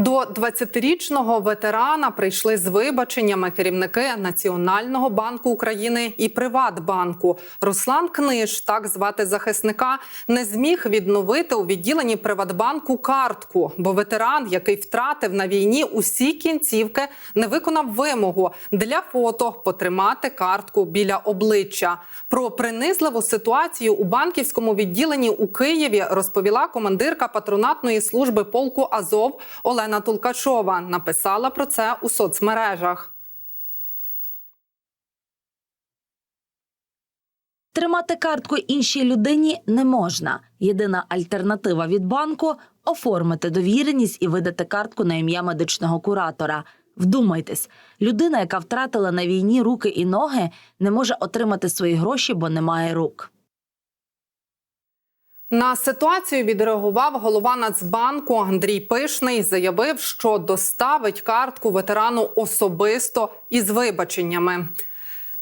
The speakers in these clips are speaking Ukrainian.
До 20-річного ветерана прийшли з вибаченнями керівники Національного банку України і Приватбанку. Руслан Книж, так звати захисника, не зміг відновити у відділенні Приватбанку картку, бо ветеран, який втратив на війні усі кінцівки, не виконав вимогу для фото потримати картку біля обличчя. Про принизливу ситуацію у банківському відділенні у Києві розповіла командирка патронатної служби полку Азов Олена Тулкачова. Написала про це у соцмережах. Тримати картку іншій людині не можна. Єдина альтернатива від банку оформити довіреність і видати картку на ім'я медичного куратора. Вдумайтесь, людина, яка втратила на війні руки і ноги, не може отримати свої гроші, бо не має рук. На ситуацію відреагував голова Нацбанку Андрій Пишний. Заявив, що доставить картку ветерану особисто із вибаченнями.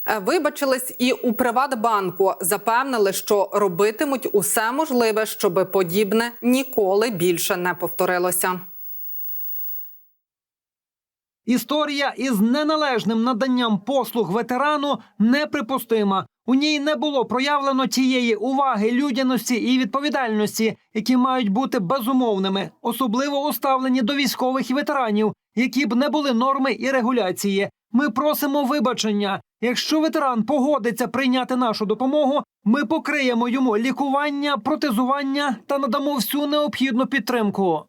Е, Вибачились і у Приватбанку. Запевнили, що робитимуть усе можливе, щоб подібне ніколи більше не повторилося. Історія із неналежним наданням послуг ветерану неприпустима. У ній не було проявлено тієї уваги, людяності і відповідальності, які мають бути безумовними, особливо у ставленні до військових і ветеранів, які б не були норми і регуляції. Ми просимо вибачення. Якщо ветеран погодиться прийняти нашу допомогу, ми покриємо йому лікування, протезування та надамо всю необхідну підтримку.